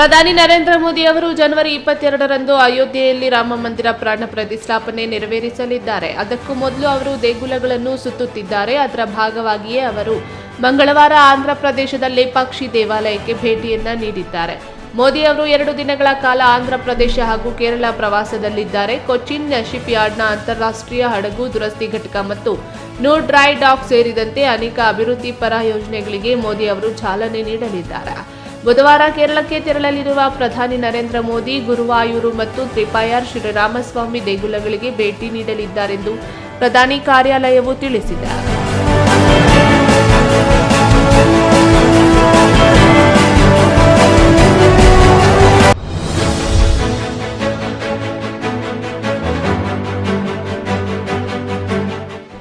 ಪ್ರಧಾನಿ ನರೇಂದ್ರ ಮೋದಿ ಅವರು ಜನವರಿ ಇಪ್ಪತ್ತೆರಡರಂದು ಅಯೋಧ್ಯೆಯಲ್ಲಿ ರಾಮ ಮಂದಿರ ಪ್ರಾಣ ಪ್ರತಿಷ್ಠಾಪನೆ ನೆರವೇರಿಸಲಿದ್ದಾರೆ. ಅದಕ್ಕೂ ಮೊದಲು ಅವರು ದೇಗುಲಗಳನ್ನು ಸುತ್ತುತ್ತಿದ್ದಾರೆ. ಅದರ ಭಾಗವಾಗಿಯೇ ಅವರು ಮಂಗಳವಾರ ಆಂಧ್ರ ಪ್ರದೇಶದ ಲೇಪಾಕ್ಷಿ ದೇವಾಲಯಕ್ಕೆ ಭೇಟಿಯನ್ನ ನೀಡಿದ್ದಾರೆ. ಮೋದಿ ಅವರು ಎರಡು ದಿನಗಳ ಕಾಲ ಆಂಧ್ರ ಪ್ರದೇಶ ಹಾಗೂ ಕೇರಳ ಪ್ರವಾಸದಲ್ಲಿದ್ದಾರೆ. ಕೊಚ್ಚಿನ್ ಶಿಪ್ ಯಾರ್ಡ್ನ ಅಂತಾರಾಷ್ಟ್ರೀಯ ಹಡಗು ದುರಸ್ತಿ ಘಟಕ ಮತ್ತು ನೋ ಡ್ರೈ ಡಾಕ್ ಸೇರಿದಂತೆ ಅನೇಕ ಅಭಿವೃದ್ಧಿ ಪರ ಯೋಜನೆಗಳಿಗೆ ಮೋದಿ ಅವರು ಚಾಲನೆ ನೀಡಲಿದ್ದಾರೆ. ಬುಧವಾರ ಕೇರಳಕ್ಕೆ ತೆರಳಲಿರುವ ಪ್ರಧಾನಿ ನರೇಂದ್ರ ಮೋದಿ, ಗುರುವಾಯೂರು ಮತ್ತು ತ್ರಿಪಾಯಾರ್ ಶ್ರೀರಾಮಸ್ವಾಮಿ ದೇಗುಲಗಳಿಗೆ ಭೇಟಿ ನೀಡಲಿದ್ದಾರೆಂದು ಪ್ರಧಾನಿ ಕಾರ್ಯಾಲಯವು ತಿಳಿಸಿದೆ.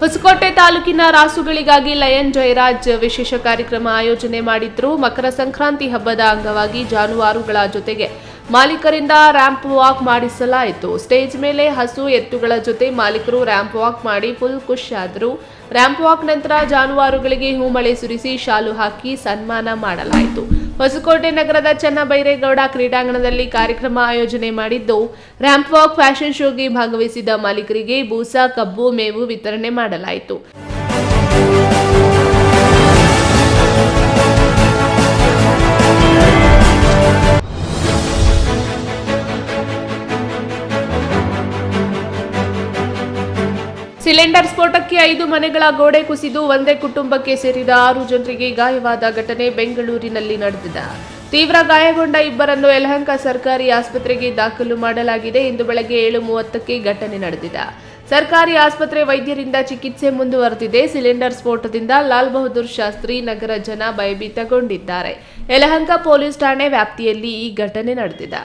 ಹೊಸಕೋಟೆ ತಾಲೂಕಿನ ರಾಸುಗಳಿಗಾಗಿ ಲಯನ್ ಜಯರಾಜ್ ವಿಶೇಷ ಕಾರ್ಯಕ್ರಮ ಆಯೋಜನೆ ಮಾಡಿದ್ರು ಮಕರ ಸಂಕ್ರಾಂತಿ ಹಬ್ಬದ ಅಂಗವಾಗಿ ಜಾನುವಾರುಗಳ ಜೊತೆಗೆ. ಮಾಲೀಕರಿಂದ ರ್ಯಾಂಪ್ ವಾಕ್ ಮಾಡಿಸಲಾಯಿತು. ಸ್ಟೇಜ್ ಮೇಲೆ ಹಸು ಎತ್ತುಗಳ ಜೊತೆ ಮಾಲೀಕರು ರ್ಯಾಂಪ್ ವಾಕ್ ಮಾಡಿ ಫುಲ್ ಖುಷಿಯಾದರು. ರ್ಯಾಂಪ್ ವಾಕ್ ನಂತರ ಜಾನುವಾರುಗಳಿಗೆ ಹೂಮಳೆ ಸುರಿಸಿ ಶಾಲು ಹಾಕಿ ಸನ್ಮಾನ ಮಾಡಲಾಯಿತು. ಹೊಸಕೋಟೆ ನಗರದ ಚನ್ನಬೈರೇಗೌಡ ಕ್ರೀಡಾಂಗಣದಲ್ಲಿ ಕಾರ್ಯಕ್ರಮ ಆಯೋಜನೆ ಮಾಡಿದ್ದು ರ್ಯಾಂಪ್ ವಾಕ್ ಫ್ಯಾಷನ್ ಶೋಗೆ ಭಾಗವಹಿಸಿದ ಮಾಲೀಕರಿಗೆ ಬೂಸಾ, ಕಬ್ಬು, ಮೇವು ವಿತರಣೆ ಮಾಡಲಾಯಿತು. ಸಿಲಿಂಡರ್ ಸ್ಫೋಟಕ್ಕೆ ಐದು ಮನೆಗಳ ಗೋಡೆ ಕುಸಿದು ಒಂದೇ ಕುಟುಂಬಕ್ಕೆ ಸೇರಿದ ಆರು ಜನರಿಗೆ ಗಾಯವಾದ ಘಟನೆ ಬೆಂಗಳೂರಿನಲ್ಲಿ ನಡೆದಿದೆ. ತೀವ್ರ ಗಾಯಗೊಂಡ ಇಬ್ಬರನ್ನು ಯಲಹಂಕ ಸರ್ಕಾರಿ ಆಸ್ಪತ್ರೆಗೆ ದಾಖಲು ಮಾಡಲಾಗಿದೆ. ಇಂದು ಬೆಳಗ್ಗೆ ಏಳು ಮೂವತ್ತಕ್ಕೆ ಘಟನೆ ನಡೆದಿದೆ. ಸರ್ಕಾರಿ ಆಸ್ಪತ್ರೆ ವೈದ್ಯರಿಂದ ಚಿಕಿತ್ಸೆ ಮುಂದುವರೆದಿದೆ. ಸಿಲಿಂಡರ್ ಸ್ಫೋಟದಿಂದ ಲಾಲ್ ಬಹದ್ದೂರ್ ಶಾಸ್ತ್ರಿ ನಗರ ಜನ ಭಯಭೀತಗೊಂಡಿದ್ದಾರೆ. ಯಲಹಂಕ ಪೊಲೀಸ್ ಠಾಣೆ ವ್ಯಾಪ್ತಿಯಲ್ಲಿ ಈ ಘಟನೆ ನಡೆದಿದೆ.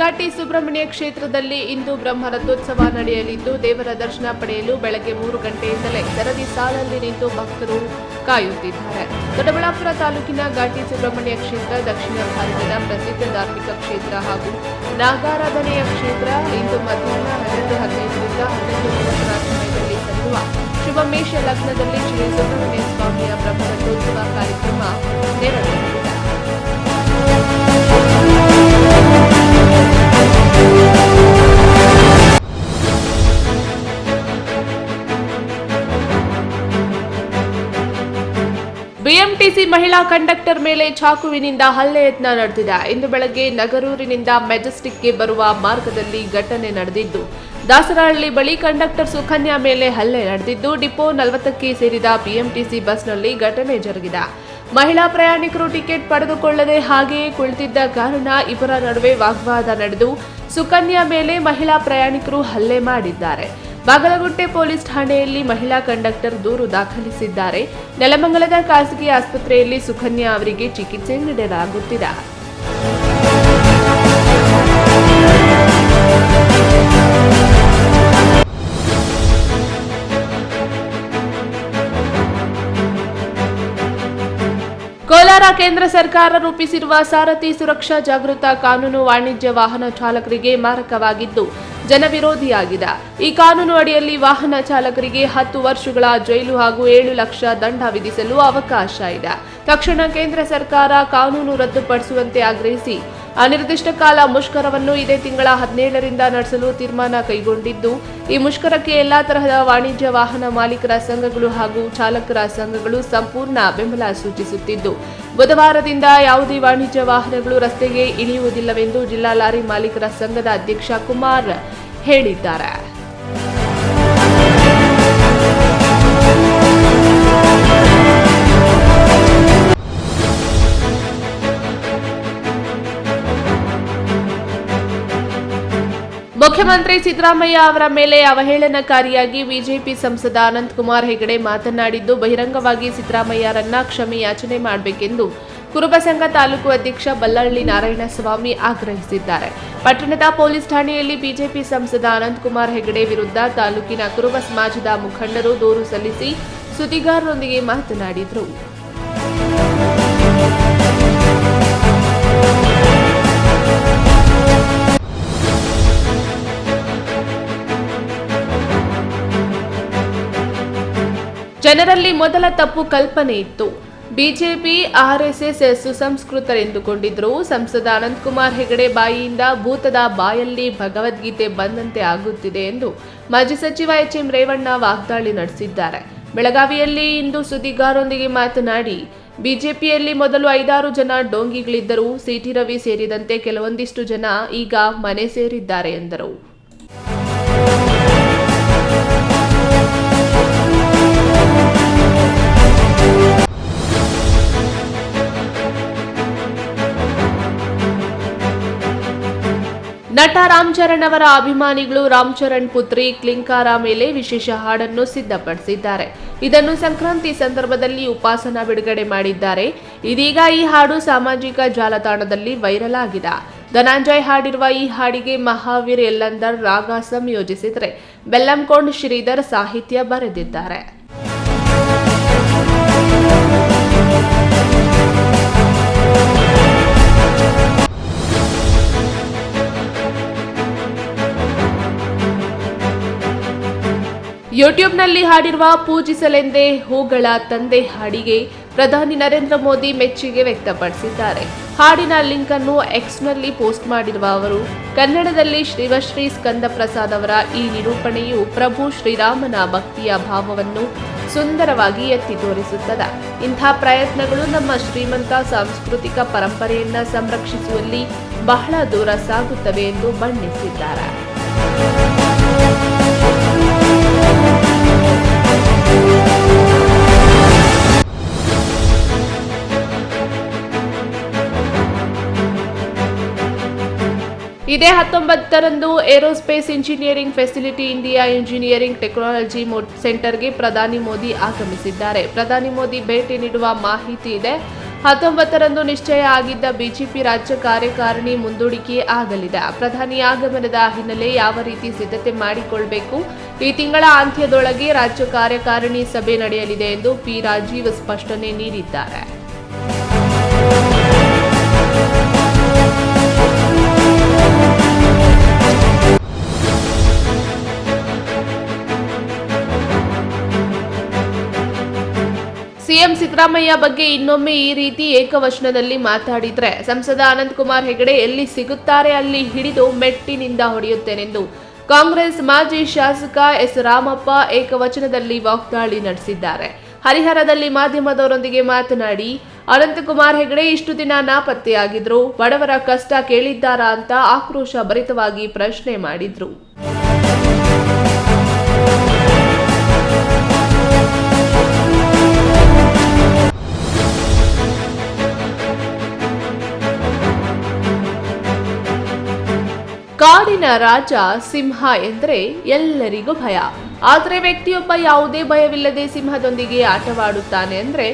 ಘಾಟಿ ಸುಬ್ರಹ್ಮಣ್ಯ ಕ್ಷೇತ್ರದಲ್ಲಿ ಇಂದು ಬ್ರಹ್ಮ ರಥೋತ್ಸವ ನಡೆಯಲಿದ್ದು, ದೇವರ ದರ್ಶನ ಪಡೆಯಲು ಬೆಳಗ್ಗೆ ಮೂರು ಗಂಟೆಯಿಂದಲೇ ಸರದಿ ಸಾಲಲ್ಲಿ ನಿಂತು ಭಕ್ತರು ಕಾಯುತ್ತಿದ್ದಾರೆ. ದೊಡ್ಡಬಳ್ಳಾಪುರ ತಾಲೂಕಿನ ಘಾಟಿ ಸುಬ್ರಹ್ಮಣ್ಯ ಕ್ಷೇತ್ರ, ದಕ್ಷಿಣ ಭಾರತದ ಪ್ರಸಿದ್ಧ ಧಾರ್ಮಿಕ ಕ್ಷೇತ್ರ ಹಾಗೂ ನಾಗಾರಾಧನೆಯ ಕ್ಷೇತ್ರ ಇಂದು ಮಧ್ಯಾಹ್ನ ಹನ್ನೆರಡು ಹದಿನೈದರಿಂದ ಮೂವತ್ತರ ಸಮಯದಲ್ಲಿ ಸಲ್ಲುವ ಶುಭಮೇಷ ಲಗ್ನದಲ್ಲಿ ಶ್ರೀ ಸುಬ್ರಹ್ಮಣ್ಯ ಸ್ವಾಮಿಯ ಬ್ರಹ್ಮ ರಥೋತ್ಸವ ಕಾರ್ಯಕ್ರಮ ನೆರವೇರಲಿದೆ. ಬಿಎಂಟಿಸಿ ಮಹಿಳಾ ಕಂಡಕ್ಟರ್ ಮೇಲೆ ಚಾಕುವಿನಿಂದ ಹಲ್ಲೆ ಯತ್ನ ನಡೆದಿದೆ. ಇಂದು ಬೆಳಗ್ಗೆ ನಗರೂರಿನಿಂದ ಮೆಜೆಸ್ಟಿಕ್ಗೆ ಬರುವ ಮಾರ್ಗದಲ್ಲಿ ಘಟನೆ ನಡೆದಿದ್ದು, ದಾಸರಹಳ್ಳಿ ಬಳಿ ಕಂಡಕ್ಟರ್ ಸುಕನ್ಯಾ ಮೇಲೆ ಹಲ್ಲೆ ನಡೆದಿದ್ದು, ಡಿಪೋ ನಲವತ್ತಕ್ಕೆ ಸೇರಿದ ಬಿಎಂಟಿಸಿ ಬಸ್ನಲ್ಲಿ ಘಟನೆ ಜರುಗಿದೆ. ಮಹಿಳಾ ಪ್ರಯಾಣಿಕರು ಟಿಕೆಟ್ ಪಡೆದುಕೊಳ್ಳದೆ ಹಾಗೆಯೇ ಕುಳಿತಿದ್ದ ಕಾರಣ ಇಬ್ಬರ ನಡುವೆ ವಾಗ್ವಾದ ನಡೆದು, ಸುಕನ್ಯಾ ಮೇಲೆ ಮಹಿಳಾ ಪ್ರಯಾಣಿಕರು ಹಲ್ಲೆ ಮಾಡಿದ್ದಾರೆ. ಬಾಗಲಗುಂಟೆ ಪೊಲೀಸ್ ಠಾಣೆಯಲ್ಲಿ ಮಹಿಳಾ ಕಂಡಕ್ಟರ್ ದೂರು ದಾಖಲಿಸಿದ್ದಾರೆ. ನೆಲಮಂಗಲದ ಖಾಸಗಿ ಆಸ್ಪತ್ರೆಯಲ್ಲಿ ಸುಕನ್ಯಾ ಅವರಿಗೆ ಚಿಕಿತ್ಸೆ ನೀಡಲಾಗುತ್ತಿದೆ. ಕೋಲಾರ ಕೇಂದ್ರ ಸರ್ಕಾರ ರೂಪಿಸಿರುವ ಸಾರಥಿ ಸುರಕ್ಷಾ ಜಾಗೃತ ಕಾನೂನು ವಾಣಿಜ್ಯ ವಾಹನ ಚಾಲಕರಿಗೆ ಮಾರಕವಾಗಿದ್ದು ಜನವಿರೋಧಿಯಾಗಿದೆ. ಈ ಕಾನೂನು ಅಡಿಯಲ್ಲಿ ವಾಹನ ಚಾಲಕರಿಗೆ ಹತ್ತು ವರ್ಷಗಳ ಜೈಲು ಹಾಗೂ ಏಳು ಲಕ್ಷ ದಂಡ ವಿಧಿಸಲು ಅವಕಾಶ ಇದೆ. ತಕ್ಷಣ ಕೇಂದ್ರ ಸರ್ಕಾರ ಕಾನೂನು ರದ್ದುಪಡಿಸುವಂತೆ ಆಗ್ರಹಿಸಿ ಅನಿರ್ದಿಷ್ಟ ಕಾಲ ಮುಷ್ಕರವನ್ನು ಇದೇ ತಿಂಗಳ ಹದಿನೇಳರಿಂದ ನಡೆಸಲು ತೀರ್ಮಾನ ಕೈಗೊಂಡಿದ್ದು, ಈ ಮುಷ್ಕರಕ್ಕೆ ಎಲ್ಲಾ ತರಹದ ವಾಣಿಜ್ಯ ವಾಹನ ಮಾಲೀಕರ ಸಂಘಗಳು ಹಾಗೂ ಚಾಲಕರ ಸಂಘಗಳು ಸಂಪೂರ್ಣ ಬೆಂಬಲ ಸೂಚಿಸುತ್ತಿದ್ದು, ಬುಧವಾರದಿಂದ ಯಾವುದೇ ವಾಣಿಜ್ಯ ವಾಹನಗಳು ರಸ್ತೆಗೆ ಇಳಿಯುವುದಿಲ್ಲವೆಂದು ಜಿಲ್ಲಾ ಲಾರಿ ಮಾಲೀಕರ ಸಂಘದ ಅಧ್ಯಕ್ಷ ಕುಮಾರ್ ಹೇಳಿದ್ದಾರೆ. ಮುಖ್ಯಮಂತ್ರಿ ಸಿದ್ದರಾಮಯ್ಯ ಅವರ ಮೇಲೆ ಅವಹೇಳನಕಾರಿಯಾಗಿ ಬಿಜೆಪಿ ಸಂಸದ ಅನಂತಕುಮಾರ್ ಹೆಗಡೆ ಮಾತನಾಡಿದ್ದು, ಬಹಿರಂಗವಾಗಿ ಸಿದ್ದರಾಮಯ್ಯರನ್ನ ಕ್ಷಮೆ ಯಾಚನೆ ಮಾಡಬೇಕೆಂದು ಕುರುಬ ಸಂಘ ತಾಲೂಕು ಅಧ್ಯಕ್ಷ ಬಲ್ಲಳ್ಳಿ ನಾರಾಯಣಸ್ವಾಮಿ ಆಗ್ರಹಿಸಿದ್ದಾರೆ. ಪಟ್ಟಣದ ಪೊಲೀಸ್ ಠಾಣೆಯಲ್ಲಿ ಬಿಜೆಪಿ ಸಂಸದ ಅನಂತಕುಮಾರ್ ಹೆಗಡೆ ವಿರುದ್ಧ ತಾಲೂಕಿನ ಕುರುಬ ಸಮಾಜದ ಮುಖಂಡರು ದೂರು ಸಲ್ಲಿಸಿ ಸುದ್ದಿಗಾರರೊಂದಿಗೆ ಮಾತನಾಡಿದರು. ಜನರಲ್ಲಿ ಮೊದಲ ತಪ್ಪು ಕಲ್ಪನೆ ಇತ್ತು. ಬಿಜೆಪಿ ಆರ್ಎಸ್ಎಸ್ ಸುಸಂಸ್ಕೃತರೆಂದುಕೊಂಡಿದ್ರು ಸಂಸದ ಅನಂತಕುಮಾರ್ ಹೆಗಡೆ ಬಾಯಿಯಿಂದ ಭೂತದ ಬಾಯಲ್ಲಿ ಭಗವದ್ಗೀತೆ ಬಂದಂತೆ ಆಗುತ್ತಿದೆ ಎಂದು ಮಾಜಿ ಸಚಿವ ಎಚ್ ಎಂ ರೇವಣ್ಣ ವಾಗ್ದಾಳಿ ನಡೆಸಿದ್ದಾರೆ. ಬೆಳಗಾವಿಯಲ್ಲಿ ಇಂದು ಸುದ್ದಿಗಾರರೊಂದಿಗೆ ಮಾತನಾಡಿ, ಬಿಜೆಪಿಯಲ್ಲಿ ಮೊದಲು ಐದಾರು ಜನ ಡೋಂಗಿಗಳಿದ್ದರು ಸಿಟಿ ರವಿ ಸೇರಿದಂತೆ ಕೆಲವೊಂದಿಷ್ಟು ಜನ ಈಗ ಮನೆ ಸೇರಿದ್ದಾರೆ ಎಂದರು. ನಟ ರಾಮ್ ಚರಣ್ ಅವರ ಅಭಿಮಾನಿಗಳು ರಾಮ್ ಚರಣ್ ಪುತ್ರಿ ಕ್ಲಿಂಕಾರ ಮೇಲೆ ವಿಶೇಷ ಹಾಡನ್ನು ಸಿದ್ಧಪಡಿಸಿದ್ದಾರೆ. ಇದನ್ನು ಸಂಕ್ರಾಂತಿ ಸಂದರ್ಭದಲ್ಲಿ ಉಪಾಸನ ಬಿಡುಗಡೆ ಮಾಡಿದ್ದಾರೆ. ಇದೀಗ ಈ ಹಾಡು ಸಾಮಾಜಿಕ ಜಾಲತಾಣದಲ್ಲಿ ವೈರಲ್ ಆಗಿದೆ. ಧನಂಜಯ್ ಹಾಡಿರುವ ಈ ಹಾಡಿಗೆ ಮಹಾವೀರ್ ಎಲ್ಲಂದರ್ ರಾಗ ಸಂಯೋಜಿಸಿದರೆ ಬೆಲ್ಲಂಕೊಂಡ್ ಶ್ರೀಧರ್ ಸಾಹಿತ್ಯ ಬರೆದಿದ್ದಾರೆ. ಯೂಟ್ಯೂಬ್ನಲ್ಲಿ ಹಾಡಿರುವ ಪೂಜಿಸಲೆಂದೇ ಹೂಗಳ ತಂದೆ ಹಾಡಿಗೆ ಪ್ರಧಾನಿ ನರೇಂದ್ರ ಮೋದಿ ಮೆಚ್ಚುಗೆ ವ್ಯಕ್ತಪಡಿಸಿದ್ದಾರೆ. ಹಾಡಿನ ಲಿಂಕ್ ಅನ್ನು ಎಕ್ಸ್ನಲ್ಲಿ ಪೋಸ್ಟ್ ಮಾಡಿರುವ ಅವರು, ಕನ್ನಡದಲ್ಲಿ ಶ್ರೀವಶ್ರೀ ಸ್ಕಂದ ಪ್ರಸಾದ್ ಅವರ ಈ ನಿರೂಪಣೆಯು ಪ್ರಭು ಶ್ರೀರಾಮನ ಭಕ್ತಿಯ ಭಾವವನ್ನು ಸುಂದರವಾಗಿ ಎತ್ತಿ ತೋರಿಸುತ್ತದೆ. ಇಂಥ ಪ್ರಯತ್ನಗಳು ನಮ್ಮ ಶ್ರೀಮಂತ ಸಾಂಸ್ಕೃತಿಕ ಪರಂಪರೆಯನ್ನ ಸಂರಕ್ಷಿಸುವಲ್ಲಿ ಬಹಳ ದೂರ ಸಾಗುತ್ತವೆ ಎಂದು ಬಣ್ಣಿಸಿದ್ದಾರೆ. ಇದೇ ಹತ್ತೊಂಬತ್ತರಂದು aerospace engineering facility India engineering technology ಸೆಂಟರ್ಗೆ ಪ್ರಧಾನಿ ಮೋದಿ ಆಗಮಿಸಿದ್ದಾರೆ. ಪ್ರಧಾನಿ ಮೋದಿ ಭೇಟಿ ನೀಡುವ ಮಾಹಿತಿ ಇದೆ. ಹತ್ತೊಂಬತ್ತರಂದು ನಿಶ್ಚಯ ಆಗಿದ್ದ ಬಿಜೆಪಿ ರಾಜ್ಯ ಕಾರ್ಯಕಾರಿಣಿ ಮುಂದೂಡಿಕೆ ಆಗಲಿದೆ. ಪ್ರಧಾನಿ ಆಗಮನದ ಹಿನ್ನೆಲೆ ಯಾವ ರೀತಿ ಸಿದ್ಧತೆ ಮಾಡಿಕೊಳ್ಬೇಕು? ಈ ತಿಂಗಳ ಅಂತ್ಯದೊಳಗೆ ರಾಜ್ಯ ಕಾರ್ಯಕಾರಿಣಿ ಸಭೆ ನಡೆಯಲಿದೆ ಎಂದು ಪಿ ರಾಜೀವ್ ಸ್ಪಷ್ಟನೆ ನೀಡಿದ್ದಾರೆ. ಸಿಎಂ ಸಿದ್ದರಾಮಯ್ಯ ಬಗ್ಗೆ ಇನ್ನೊಮ್ಮೆ ಈ ರೀತಿ ಏಕವಚನದಲ್ಲಿ ಮಾತಾಡಿದ್ರೆ ಸಂಸದ ಅನಂತಕುಮಾರ್ ಹೆಗಡೆ ಎಲ್ಲಿ ಸಿಗುತ್ತಾರೆ ಅಲ್ಲಿ ಹಿಡಿದು ಮೆಟ್ಟಿನಿಂದ ಹೊಡೆಯುತ್ತೇನೆಂದು ಕಾಂಗ್ರೆಸ್ ಮಾಜಿ ಶಾಸಕ ಎಸ್ ರಾಮಪ್ಪ ಏಕವಚನದಲ್ಲಿ ವಾಗ್ದಾಳಿ ನಡೆಸಿದ್ದಾರೆ. ಹರಿಹರದಲ್ಲಿ ಮಾಧ್ಯಮದವರೊಂದಿಗೆ ಮಾತನಾಡಿ, ಅನಂತಕುಮಾರ್ ಹೆಗಡೆ ಇಷ್ಟು ದಿನ ನಾಪತ್ತೆಯಾಗಿದ್ರು, ಬಡವರ ಕಷ್ಟ ಕೇಳಿದ್ದಾರಾ ಅಂತ ಆಕ್ರೋಶ ಭರಿತವಾಗಿ ಪ್ರಶ್ನೆ ಮಾಡಿದ್ರು. ಕಾಡಿನ ರಾಜ ಸಿಂಹ ಎಂದರೆ ಎಲ್ಲರಿಗೂ ಭಯ. ಆದರೆ ವ್ಯಕ್ತಿಯೊಬ್ಬ ಯಾವುದೇ ಭಯವಿಲ್ಲದೆ ಸಿಂಹದೊಂದಿಗೆ ಆಟವಾಡುತ್ತಾನೆ ಅಂದರೆ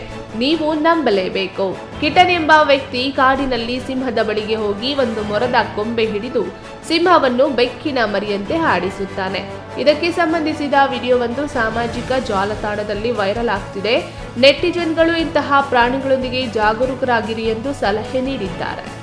ನೀವು ನಂಬಲೇಬೇಕು. ಕಿಟನ್ ಎಂಬ ವ್ಯಕ್ತಿ ಕಾಡಿನಲ್ಲಿ ಸಿಂಹದ ಬಳಿಗೆ ಹೋಗಿ ಒಂದು ಮೊರದ ಕೊಂಬೆ ಹಿಡಿದು ಸಿಂಹವನ್ನು ಬೆಕ್ಕಿನ ಮರಿಯಂತೆ ಹಾಡಿಸುತ್ತಾನೆ. ಇದಕ್ಕೆ ಸಂಬಂಧಿಸಿದ ವಿಡಿಯೋವೊಂದು ಸಾಮಾಜಿಕ ಜಾಲತಾಣದಲ್ಲಿ ವೈರಲ್ ಆಗ್ತಿದೆ. ನೆಟ್ಟಿಜನ್ಗಳು ಇಂತಹ ಪ್ರಾಣಿಗಳೊಂದಿಗೆ ಜಾಗರೂಕರಾಗಿರಿ ಎಂದು ಸಲಹೆ ನೀಡಿದ್ದಾರೆ.